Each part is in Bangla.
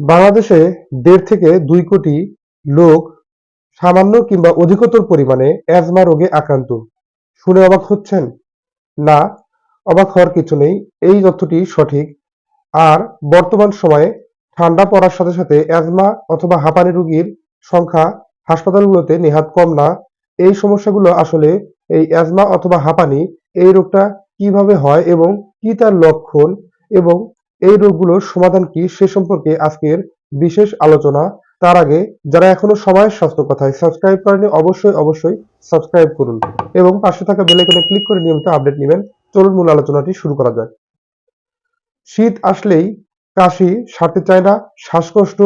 বাংলাদেশে দেড় থেকে দুই কোটি লোক সামান্য কিংবা অধিকতর পরিমাণে অ্যাজমা রোগে আক্রান্ত। শুনে অবাক হচ্ছেন? না, অবাক হওয়ার কিছু নেই। এই তথ্যটি সঠিক। আর বর্তমান সময়ে ঠান্ডা পড়ার সাথে সাথে অ্যাজমা অথবা হাঁপানি রোগীর সংখ্যা হাসপাতালগুলোতে নেহাত কম না। এই সমস্যাগুলো আসলে এই অ্যাজমা অথবা হাঁপানি এই রোগটা কীভাবে হয় এবং কি তার লক্ষণ এবং এই রোগগুলোর সমাধান কি সে সম্পর্কে আজকের বিশেষ আলোচনা। তার আগে, যারা এখনও সময়ের স্বাস্থ্য কথায় সাবস্ক্রাইব করেনি অবশ্যই অবশ্যই সাবস্ক্রাইব করুন এবং পাশে থাকা বেল আইকনে ক্লিক করে নিয়মিত আপডেট নেবেন। চলুন, মূল আলোচনাটি শুরু করা যাক। শীত আসলেই কাশি সারতে চায় না, শ্বাসকষ্ট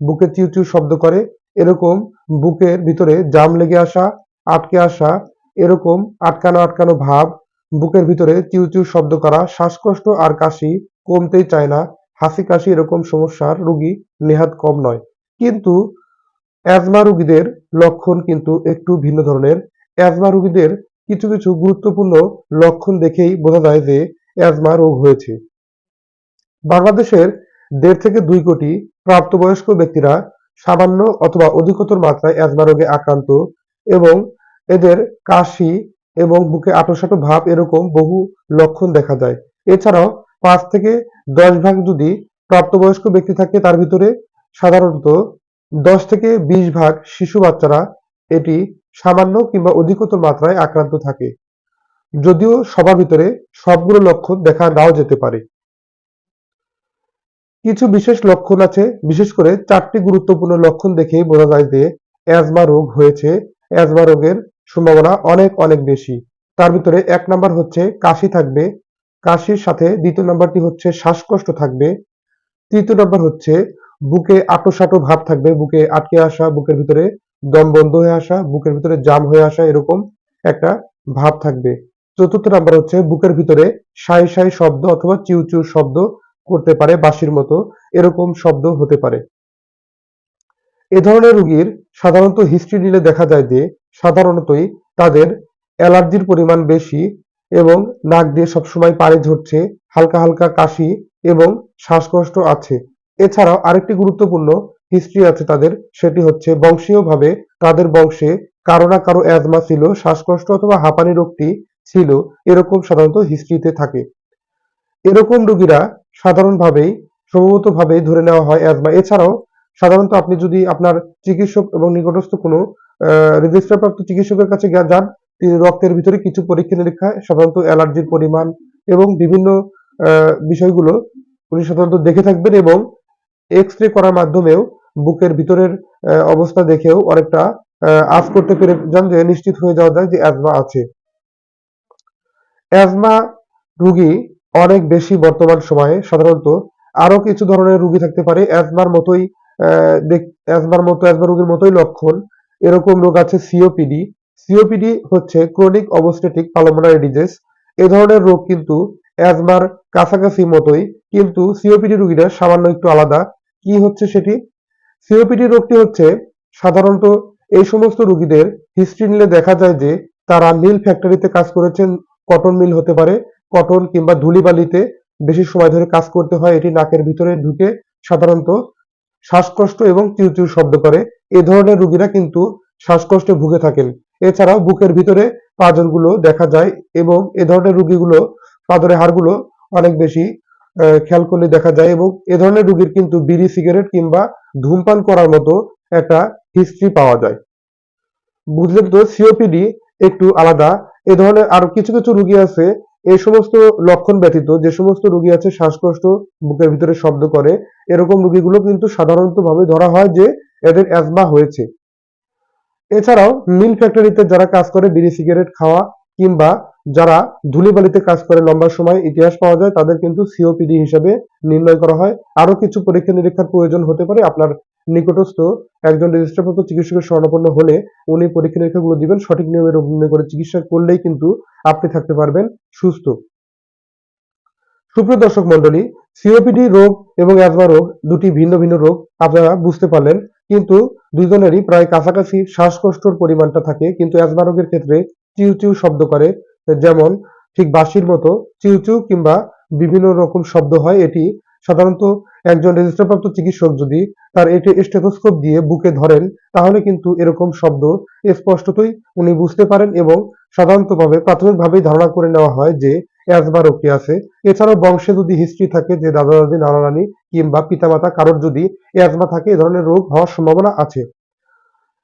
বুকে চিউ চিউ শব্দ করে, এরকম বুকের ভিতরে জাম লেগে আসা, আটকে আসা, এরকম আটকানো আটকানো ভাব, বুকের ভিতরে চিউ চিউ শব্দ করা, শ্বাসকষ্ট আর কাশি কমতেই চায় না। হাসি কাশি এরকম সমস্যার রোগী নেহাত কম নয়। কিন্তু অ্যাজমা রোগীদের লক্ষণ কিন্তু একটু ভিন্ন ধরনের। অ্যাজমা রোগীদের কিছু কিছু গুরুত্বপূর্ণ লক্ষণ দেখেই বোঝা যায় যে অ্যাজমা রোগ হয়েছে। বাংলাদেশের দেড় থেকে দুই কোটি প্রাপ্তবয়স্ক ব্যক্তিরা সামান্য অথবা অধিকতর মাত্রায় অ্যাজমা রোগে আক্রান্ত এবং এদের কাশি এবং বুকে আটোসাটো ভাব এরকম বহু লক্ষণ দেখা যায়। এছাড়াও পাঁচ থেকে দশ ভাগ যদি প্রাপ্তবয়স্ক ব্যক্তি থাকে, তার ভিতরে সাধারণত দশ থেকে বিশ ভাগ শিশু বাচ্চারা এটি সামান্য কিংবা অধিকতর মাত্রায় আক্রান্ত থাকে। যদিও সবার ভিতরে সবগুলো লক্ষণ দেখা নাও যেতে পারে। কিছু বিশেষ লক্ষণ আছে, বিশেষ করে চারটি গুরুত্বপূর্ণ লক্ষণ দেখেই বোঝা যায় যে অ্যাজমা রোগ হয়েছে। অ্যাজমা রোগের সম্ভাবনা অনেক অনেক বেশি। তার ভিতরে এক নাম্বার হচ্ছে কাশি থাকবে কাশির সাথে দ্বিতীয় নাম্বারটি হচ্ছে শ্বাসকষ্ট থাকবে। তৃতীয় নাম্বার হচ্ছে বুকে আটোসাটো ভাব থাকবে, বুকে আটকে আসা, বুকের ভিতরে দম বন্ধ হয়ে আসা, বুকের ভিতরে জাম হয়ে আসা এরকম একটা ভাব থাকবে। চতুর্থ নাম্বার হচ্ছে বুকের ভিতরে সাই সাই শব্দ অথবা চিউ চিউ শব্দ করতে পারে বাঁশির মতো, এরকম শব্দ হতে পারে। এ ধরনের রোগীর সাধারণত হিস্ট্রি নিলে দেখা যায় যে সাধারণতই তাদের অ্যালার্জির পরিমাণ বেশি এবং নাক দিয়ে সবসময় পানি ঝরছে, হালকা হালকা কাশি এবং শ্বাসকষ্ট আছে। এছাড়াও আরেকটি গুরুত্বপূর্ণ হিস্ট্রি আছে তাদের, সেটি হচ্ছে বংশীয়ভাবে তাদের বংশে কারও না কারও অ্যাজমা ছিল, শ্বাসকষ্ট অথবা হাঁপানি রোগটি ছিল, এরকম সাধারণত হিস্ট্রিতে থাকে। এরকম রোগীরা সাধারণভাবেই সম্ভবতভাবেই ধরে নেওয়া হয় অ্যাজমা এছাড়াও সাধারণত আপনি যদি আপনার চিকিৎসক এবং নিকটস্থ কোনো রেজিস্টার প্রাপ্ত চিকিৎসকের কাছে যান তিনি রক্তের ভিতরে কিছু পরীক্ষা নিরীক্ষায় সাধারণত অ্যালার্জির পরিমাণ এবং বিভিন্ন বিষয়গুলো উনি সাধারণত দেখে থাকবেন এবং এক্স রে করার মাধ্যমেও বুকের ভিতরের অবস্থা দেখেও অনেকটা আজ করতে পেরে যান যে নিশ্চিত হয়ে যাওয়া যায় যে অ্যাজমা আছে। অ্যাজমা রুগী অনেক বেশি বর্তমান সময়ে সাধারণত আরও কিছু ধরনের রুগী থাকতে পারে। অ্যাজমার মতোই অ্যাজমার মতো, অ্যাজমা রোগীর মতোই লক্ষণ। এরকম রোগ আছে সিওপিডি। সিওপিডি হচ্ছে ক্রনিক অবস্টেটিক পালমোনারি ডিজিজ এ ধরনের রোগ কিন্তু অ্যাজমার কাছাকাছি মতোই, কিন্তু সিওপিডি রোগীরা সামান্য একটু আলাদা। কি হচ্ছে সেটি? সিওপিডি রোগটি হচ্ছে সাধারণত এই সমস্ত রোগীদের হিস্ট্রি নিলে দেখা যায় যে তারা মিল ফ্যাক্টরিতে কাজ করেছেন কটন মিল হতে পারে কটন কিংবা ধুলিবালিতে বেশি সময় ধরে কাজ করতে হয়, এটি নাকের ভিতরে ঢুকে সাধারণত শ্বাসকষ্ট এবং চিউ চিউ শব্দ করে। এ ধরনের রোগীরা কিন্তু শ্বাসকষ্টে ভুগে থাকেন। এছাড়াও বুকের ভিতরে পাঁজরগুলো দেখা যায় এবং এ ধরনের রোগীগুলো, পাঁজরের হাড়গুলো অনেক বেশি খেয়াল করলে দেখা যায় এবং এ ধরনের রোগীর কিন্তু বিড়ি, সিগারেট কিংবা ধূমপান করার মতো একটা হিস্ট্রি পাওয়া যায়। বুঝলেন তো সিওপিডি একটু আলাদা। এ ধরনের আরও কিছু কিছু রুগী আছে এই সমস্ত লক্ষণ ব্যতীত যে সমস্ত রুগী আছে শ্বাসকষ্ট, বুকের ভিতরে শব্দ করে, এরকম রুগীগুলো কিন্তু সাধারণত ভাবে ধরা হয় যে এদের অ্যাজমা হয়েছে। এছাড়াও মিল ফ্যাক্টরিতে যারা কাজ করে বিড়ি সিগারেট খাওয়া কিংবা যারা ধুলিবালিতে কাজ করে লম্বা সময় ইতিহাস পাওয়া যায়, তাদের কিন্তু সিওপিডি হিসেবে নির্ণয় করা হয়। আরও কিছু পরীক্ষা নিরীক্ষার প্রয়োজন হতে পারে। আপনার নিকটস্থ একজন রেজিস্টারপ্রাপ্ত চিকিৎসকের শরণাপন্ন হলে উনি পরীক্ষা নিরীক্ষাগুলো দিবেন। সঠিক নিয়মে রোগ করে চিকিৎসা করলেই কিন্তু আপনি থাকতে পারবেন সুস্থ। সুপ্রিয় দর্শক মন্ডলী সিওপিডি রোগ এবং অ্যাজমা রোগ দুটি ভিন্ন ভিন্ন রোগ আপনারা বুঝতে পারলেন, কিন্তু দুজনেরই প্রায় কাছাকাছি শ্বাসকষ্টর পরিমাণটা থাকে, কিন্তু অ্যাজমা রোগের ক্ষেত্রে চিউ চিউ শব্দ করে। যেমন ঠিক বাঁশির মতো চিউ চিউ কিংবা বিভিন্ন রকম শব্দ হয়, এটি সাধারণত একজন রেজিস্টারপ্রাপ্ত চিকিৎসক যদি তার এটি স্টেথোস্কোপ দিয়ে বুকে ধরেন, তাহলে কিন্তু এরকম শব্দ স্পষ্টতই উনি বুঝতে পারেন এবং সাধারণতভাবে প্রাথমিকভাবেই ধারণা করে নেওয়া হয় যে অ্যাজমা রোগটি আছে? এছাড়াও বংশে যদি হিস্ট্রি থাকে যে দাদা দাদি নানা নানি কিংবা পিতামাতা, কারোর যদি অ্যাজমা থাকে, এ ধরনের রোগ হওয়ার সম্ভাবনা আছে।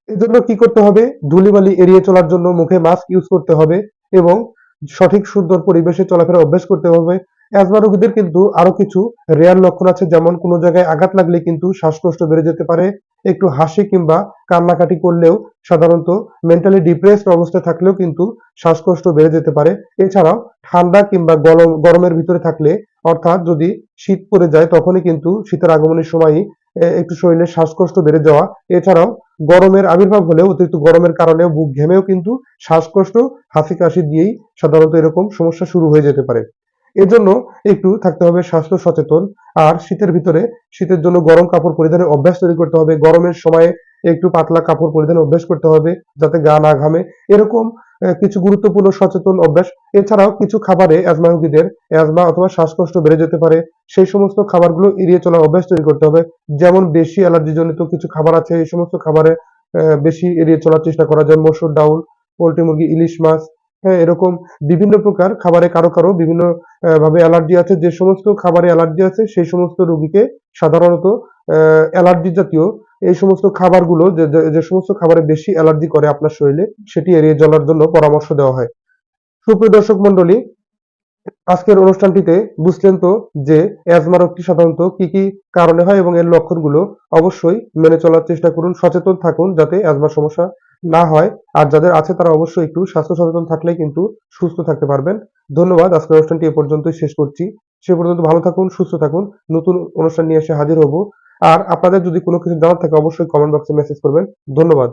এজন্য কি করতে হবে? ধুলিবালি এড়িয়ে চলার জন্য মুখে মাস্ক ইউজ করতে হবে এবং সঠিক সুন্দর পরিবেশে চলাফেরা অভ্যাস করতে হবে। অ্যাজমা রোগীদের কিন্তু আরও কিছু রেয়ার লক্ষণ আছে, যেমন কোনো জায়গায় আঘাত লাগলে কিন্তু শ্বাসকষ্ট বেড়ে যেতে পারে একটু হাসি কিংবা কান্নাকাটি করলেও সাধারণত মেন্টালি ডিপ্রেসড অবস্থায় থাকলেও কিন্তু শ্বাসকষ্ট বেড়ে যেতে পারে। এছাড়াও ঠান্ডা কিংবা গরম, গরমের ভিতরে থাকলে অর্থাৎ যদি শীত পড়ে যায় তখনই কিন্তু শীতের আগমনের সময়ই একটু শরীরে শ্বাসকষ্ট বেড়ে যাওয়া। এছাড়াও গরমের আবির্ভাব হলেও অতিরিক্ত গরমের কারণে বুক ঘেমেও কিন্তু শ্বাসকষ্ট হাসি কাশি দিয়েই সাধারণত এরকম সমস্যা শুরু হয়ে যেতে পারে। এজন্য একটু থাকতে হবে স্বাস্থ্য সচেতন। আর শীতের ভিতরে, শীতের জন্য গরম কাপড় পরিধানের অভ্যাস তৈরি করতে হবে। গরমের সময়ে একটু পাতলা কাপড় পরিধানের অভ্যাস করতে হবে যাতে গা না ঘামে। এরকম কিছু গুরুত্বপূর্ণ সচেতন অভ্যাস। এছাড়াও কিছু খাবারে অ্যাজমা রোগীদের অ্যাজমা অথবা শ্বাসকষ্ট বেড়ে যেতে পারে। সেই সমস্ত খাবারগুলো এড়িয়ে চলার অভ্যাস তৈরি করতে হবে। যেমন বেশি অ্যালার্জি জনিত কিছু খাবার আছে, এই সমস্ত খাবারে বেশি এড়িয়ে চলার চেষ্টা করা। যেমন মসুর ডাউল পোলট্রি মুরগি, ইলিশ মাছ হ্যাঁ এরকম বিভিন্ন প্রকার খাবারে কারও কারও বিভিন্ন ভাবে অ্যালার্জি আছে। যে সমস্ত খাবারে অ্যালার্জি আছে, সেই সমস্ত রোগীকে সাধারণত অ্যালার্জি জাতীয় এই সমস্ত খাবারগুলো, যে, যে- সমস্ত খাবারে বেশি অ্যালার্জি করে আপনার শরীরে, সেটি এড়িয়ে চলার জন্য পরামর্শ দেওয়া হয়। সুপ্রিয় দর্শক মন্ডলী আজকের অনুষ্ঠানটিতে বুঝলেন তো যে অ্যাজমা রোগটি সাধারণত কি কি কারণে হয় এবং এর লক্ষণগুলো অবশ্যই মেনে চলার চেষ্টা করুন, সচেতন থাকুন যাতে অ্যাজমার সমস্যা না হয়, আর যাদের আছে তারা অবশ্যই একটু স্বাস্থ্য সচেতন থাকলে কিন্তু সুস্থ থাকতে পারবেন। ধন্যবাদ, আজকের অনুষ্ঠানটি এ পর্যন্তই শেষ করছি। সে পর্যন্ত ভালো থাকুন, সুস্থ থাকুন, নতুন অনুষ্ঠান নিয়ে এসে হাজির হব। আর আপনাদের যদি কোনো কিছু জানার থাকে অবশ্যই কমেন্ট বক্সে মেসেজ করবেন। ধন্যবাদ।